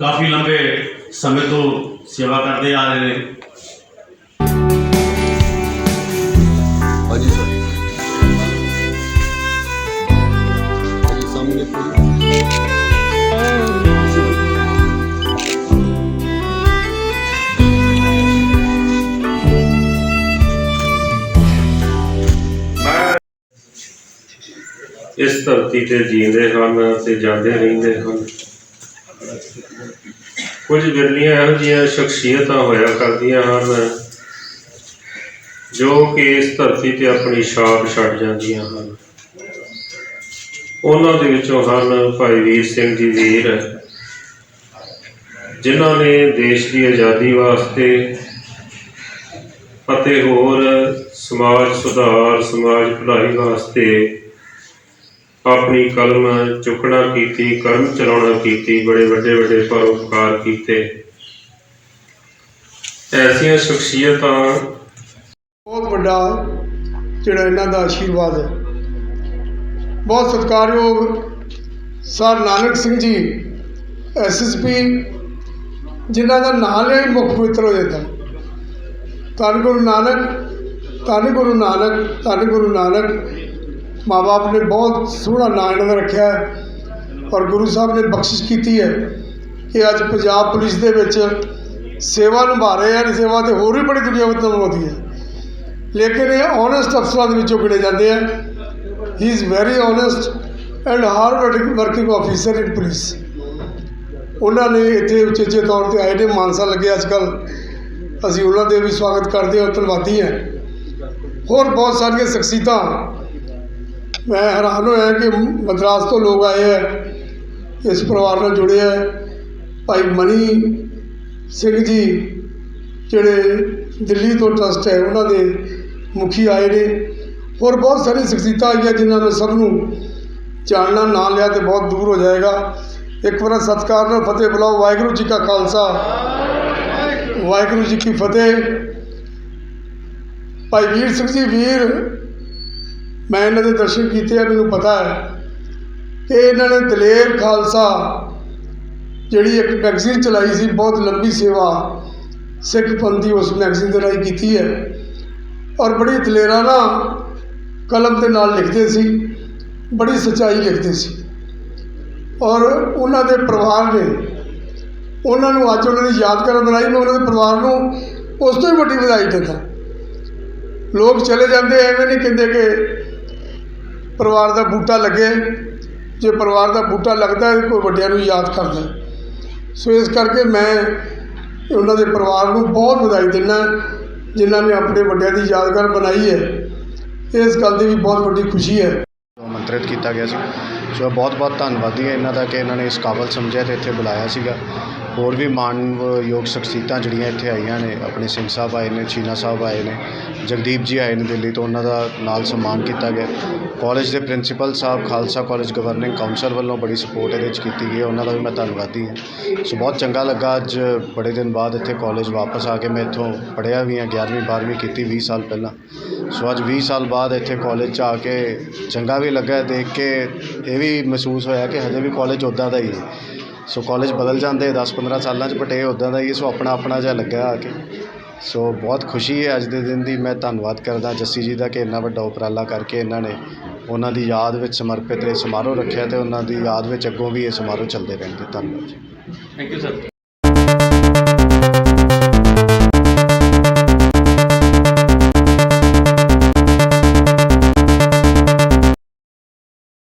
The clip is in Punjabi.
ਕਾਫੀ ਲੰਬੇ ਸਮੇਂ ਤੋਂ ਸੇਵਾ ਕਰਦੇ ਆ ਰਹੇ ਨੇ। ਹਾਂਜੀ ਸਰ। ਹਾਂਜੀ ਸਾਹਮਣੇ ਪੂਰੀ ਇਸ ਧਰਤੀ ਤੇ ਜੀਂਦੇ ਹਨ ਤੇ ਜਾਂਦੇ ਰਹਿੰਦੇ ਹਨ। ਕੁਝ ਵਿਰਲੀਆਂ ਇਹੋ ਜਿਹੀਆਂ ਸ਼ਖਸੀਅਤਾਂ ਹੋਇਆ ਕਰਦੀਆਂ ਹਨ, ਜੋ ਕਿ ਇਸ ਧਰਤੀ ਤੇ ਆਪਣੀ ਛਾਪ ਛੱਡ ਜਾਂਦੀਆਂ ਹਨ। ਉਹਨਾਂ ਦੇ ਵਿੱਚੋਂ ਹਨ ਭਾਈ ਵੀਰ ਸਿੰਘ ਜੀ ਵੀਰ, ਜਿਨ੍ਹਾਂ ਨੇ ਦੇਸ਼ ਦੀ ਆਜ਼ਾਦੀ ਵਾਸਤੇ ਅਤੇ ਹੋਰ ਸਮਾਜ ਸੁਧਾਰ, ਸਮਾਜ ਭਲਾਈ ਵਾਸਤੇ ਆਪਣੀ ਕਲਮ ਚੁੱਕਣਾ ਕੀਤੀ ਕਰਮ ਚਲਾਉਣਾ ਕੀਤੀ, ਬੜੇ ਵੱਡੇ ਵੱਡੇ ਪਰਉਪਕਾਰ ਕੀਤੇ। ਐਸੀਆਂ ਸ਼ਖਸੀਅਤਾਂ ਬਹੁਤ ਵੱਡਾ ਜਿਹੜਾ ਇਹਨਾਂ ਦਾ ਆਸ਼ੀਰਵਾਦ ਹੈ। ਬਹੁਤ ਸਤਿਕਾਰਯੋਗ ਸਰ ਨਾਨਕ ਸਿੰਘ ਜੀ ਐਸਐਸਪੀ ਜਿਨ੍ਹਾਂ ਦਾ ਨਾਮ ਲਿਆ ਹੀ ਮੁੱਖ ਪਵਿੱਤਰ ਹੋ ਜਾਂਦਾ ਧੰਨ ਗੁਰੂ ਨਾਨਕ, ਧੰਨ ਗੁਰੂ ਨਾਨਕ, ਧੰਨ ਗੁਰੂ ਨਾਨਕ। ਮਾਂ ਬਾਪ ਨੇ ਬਹੁਤ ਸੋਹਣਾ ਨਾਂ ਇਹਨਾਂ ਦਾ ਰੱਖਿਆ ਹੈ ਔਰ ਗੁਰੂ ਸਾਹਿਬ ਨੇ ਬਖਸ਼ਿਸ਼ ਕੀਤੀ ਹੈ ਕਿ ਅੱਜ ਪੰਜਾਬ ਪੁਲਿਸ ਦੇ ਵਿੱਚ ਸੇਵਾ ਨਿਭਾ ਰਹੇ ਹਨ, ਸੇਵਾ ਤੇ ਹੋਰ ਵੀ ਬੜੀ ਦੁਨੀਆ ਵਿੱਚ ਨਿਭਾਉਂਦੀ ਹੈ। ਲੇਕਿਨ ਇਹ ਓਨੈਸਟ ਅਫਸਰਾਂ ਦੇ ਵਿੱਚੋਂ ਗਿਣੇ ਜਾਂਦੇ ਆ। He is very honest and hard working officer in police ਉਹਨਾਂ ਨੇ ਇੱਥੇ ਉਚੇਚੇ ਤੌਰ ਤੇ ਆਏ ਨੇ, ਮਾਨਸਾ ਲੱਗੇ ਅੱਜ ਕੱਲ ਅਸੀਂ ਉਹਨਾਂ ਦੇ ਵੀ ਸਵਾਗਤ ਕਰਦੇ ਹਾਂ, ਧੰਨਵਾਦੀ ਹਾਂ। ਹੋਰ ਬਹੁਤ ਸਾਰੀਆਂ ਸ਼ਖਸੀਅਤਾਂ ਮੈਂ ਹੈਰਾਨ ਹੋਇਆ ਕਿ ਮਦਰਾਸ ਤੋਂ ਲੋਕ ਆਏ ਹੈ ਇਸ ਪਰਿਵਾਰ ਨਾਲ ਜੁੜੇ ਹੈ ਭਾਈ ਮਨੀ ਸਿੰਘ ਜੀ, ਜਿਹੜੇ ਦਿੱਲੀ ਤੋਂ ਟਰਸਟ ਹੈ, ਉਹਨਾਂ ਦੇ ਮੁਖੀ ਆਏ ਨੇ। ਹੋਰ ਬਹੁਤ ਸਾਰੀ ਸ਼ਖਸੀਅਤਾਂ ਆਈਆਂ ਜਿਨ੍ਹਾਂ ਨੇ ਸਭ ਨੂੰ ਜਾਣਨਾ, ਨਾ ਲਿਆ ਤੇ ਬਹੁਤ ਦੂਰ ਹੋ ਜਾਏਗਾ। ਇੱਕ ਵਾਰ ਸਤਿਕਾਰ ਨਾਲ ਫਤਿਹ ਬੁਲਾਓ। ਵਾਹਿਗੁਰੂ ਜੀ ਕਾ ਖਾਲਸਾ। ਵਾਹਿਗੁਰੂ ਜੀ ਕੀ ਫਤਿਹ। ਭਾਈ ਵੀਰ ਸਿੰਘ ਜੀ, ਵੀਰ ਮੈਂ ਇਹਨਾਂ ਦੇ ਦਰਸ਼ਨ ਕੀਤੇ ਆ, ਮੈਨੂੰ ਪਤਾ ਹੈ। ਕਿ ਇਹਨਾਂ ਨੇ ਦਲੇਰ ਖਾਲਸਾ, ਜਿਹੜੀ ਇੱਕ ਮੈਗਜ਼ੀਨ ਚਲਾਈ ਸੀ, ਬਹੁਤ ਲੰਬੀ ਸੇਵਾ ਸਿੱਖ ਪੰਥੀ ਉਸ ਮੈਗਜ਼ੀਨ ਦੇ ਰਾਹੀਂ ਕੀਤੀ ਹੈ। ਔਰ ਬੜੀ ਦਲੇਰਾਨਾ ਕਲਮ ਦੇ ਨਾਲ ਲਿਖਦੇ ਸੀ, ਬੜੀ ਸੱਚਾਈ ਲਿਖਦੇ ਸੀ। ਔਰ ਉਹਨਾਂ ਦੇ ਪਰਿਵਾਰ ਨੇ, ਉਹਨਾਂ ਨੂੰ ਅੱਜ ਉਹਨਾਂ ਦੀ ਯਾਦਗਾਰ ਬਣਾਈ ਮੈਂ ਉਹਨਾਂ ਦੇ ਪਰਿਵਾਰ ਨੂੰ ਉਸ ਤੋਂ ਹੀ ਵੱਡੀ ਵਧਾਈ ਦਿੰਦਾ। ਲੋਕ ਚਲੇ ਜਾਂਦੇ ਐਵੇਂ ਨਹੀਂ ਕਹਿੰਦੇ ਕਿ ਪਰਿਵਾਰ ਦਾ ਬੂਟਾ ਲੱਗੇ, ਜੇ ਪਰਿਵਾਰ ਦਾ ਬੂਟਾ ਲੱਗਦਾ ਹੈ, ਕੋਈ ਵੱਡਿਆਂ ਨੂੰ ਯਾਦ ਕਰਦਾ ਸੋ ਇਸ ਕਰਕੇ ਮੈਂ ਉਹਨਾਂ ਦੇ ਪਰਿਵਾਰ ਨੂੰ ਬਹੁਤ ਵਧਾਈ ਦਿੰਦਾ ਜਿਨ੍ਹਾਂ ਨੇ ਆਪਣੇ ਵੱਡਿਆਂ ਦੀ ਯਾਦਗਾਰ ਬਣਾਈ ਹੈ। ਇਸ ਗੱਲ ਦੀ ਵੀ ਬਹੁਤ ਵੱਡੀ ਖੁਸ਼ੀ ਹੈ। ਆਮੰਤਰਿਤ ਕੀਤਾ ਗਿਆ ਸੀ। ਸੋ ਬਹੁਤ ਬਹੁਤ ਧੰਨਵਾਦੀ ਹੈ ਇਹਨਾਂ ਦਾ ਕਿ ਇਹਨਾਂ ਨੇ ਇਸ ਕਾਬਲ ਸਮਝਿਆ ਤੇ ਇੱਥੇ ਬੁਲਾਇਆ ਸੀਗਾ। ਹੋਰ ਵੀ ਮਾਣਯੋਗ ਸ਼ਖਸੀਅਤਾਂ ਜਿਹੜੀਆਂ ਇੱਥੇ ਆਈਆਂ ਨੇ, ਆਪਣੇ ਸਿੰਘ ਸਾਹਿਬ ਆਏ ਨੇ, ਚੀਨਾ ਸਾਹਿਬ ਆਏ ਨੇ, ਜਗਦੀਪ ਜੀ ਆਏ ਨੇ ਦਿੱਲੀ ਤੋਂ, ਉਹਨਾਂ ਦਾ ਨਾਲ ਸਨਮਾਨ ਕੀਤਾ ਗਿਆ। ਕਾਲਜ ਦੇ ਪ੍ਰਿੰਸੀਪਲ ਸਾਹਿਬ, ਖਾਲਸਾ ਕਾਲਜ ਗਵਰਨਿੰਗ ਕਾਉਂਸਲ ਵੱਲੋਂ ਬੜੀ ਸਪੋਰਟ ਇਹਦੇ ਵਿੱਚ ਕੀਤੀ ਗਈ ਹੈ, ਉਹਨਾਂ ਦਾ ਵੀ ਮੈਂ ਧੰਨਵਾਦੀ ਹਾਂ। ਸੋ ਬਹੁਤ ਚੰਗਾ ਲੱਗਾ ਅੱਜ ਬੜੇ ਦਿਨ ਬਾਅਦ ਇੱਥੇ ਕਾਲਜ ਵਾਪਸ ਆ ਕੇ ਮੈਂ ਇੱਥੋਂ ਪੜ੍ਹਿਆ ਵੀ ਹਾਂ 11ਵੀਂ 12ਵੀਂ ਕੀਤੀ 20 ਸਾਲ ਪਹਿਲਾਂ। ਸੋ ਅੱਜ 20 ਸਾਲ ਬਾਅਦ ਇੱਥੇ ਕਾਲਜ 'ਚ ਆ ਕੇ ਚੰਗਾ ਵੀ ਲੱਗਾ, ਦੇਖ ਕੇ ਇਹ ਵੀ ਮਹਿਸੂਸ ਹੋਇਆ ਕਿ ਹਜੇ ਵੀ ਕਾਲਜ ਉੱਦਾਂ ਦਾ ਹੀ ਹੈ। ਸੋ ਕਾਲਜ ਬਦਲ ਜਾਂਦੇ 10-15 ਸਾਲਾਂ 'ਚ ਬਟ ਇਹ ਉੱਦਾਂ ਦਾ ਹੀ ਸੋ ਆਪਣਾ ਆਪਣਾ ਜਿਹਾ ਲੱਗਾ ਆ ਕੇ। ਸੋ ਬਹੁਤ ਖੁਸ਼ੀ ਹੈ ਅੱਜ ਦੇ ਦਿਨ ਦੀ, ਮੈਂ ਧੰਨਵਾਦ ਕਰਦਾ ਜੱਸੀ ਜੀ ਦਾ ਕਿ ਇੰਨਾ ਵੱਡਾ ਉਪਰਾਲਾ ਕਰਕੇ ਇਹਨਾਂ ਨੇ ਉਹਨਾਂ ਦੀ ਯਾਦ ਵਿੱਚ ਸਮਰਪਿਤ ਇਹ ਸਮਾਰੋਹ ਰੱਖਿਆ ਤੇ ਉਹਨਾਂ ਦੀ ਯਾਦ ਵਿੱਚ ਅੱਗੋਂ ਵੀ ਇਹ ਸਮਾਰੋਹ ਚੱਲਦੇ ਰਹਿਣਗੇ। ਧੰਨਵਾਦ ਜੀ। Thank you sir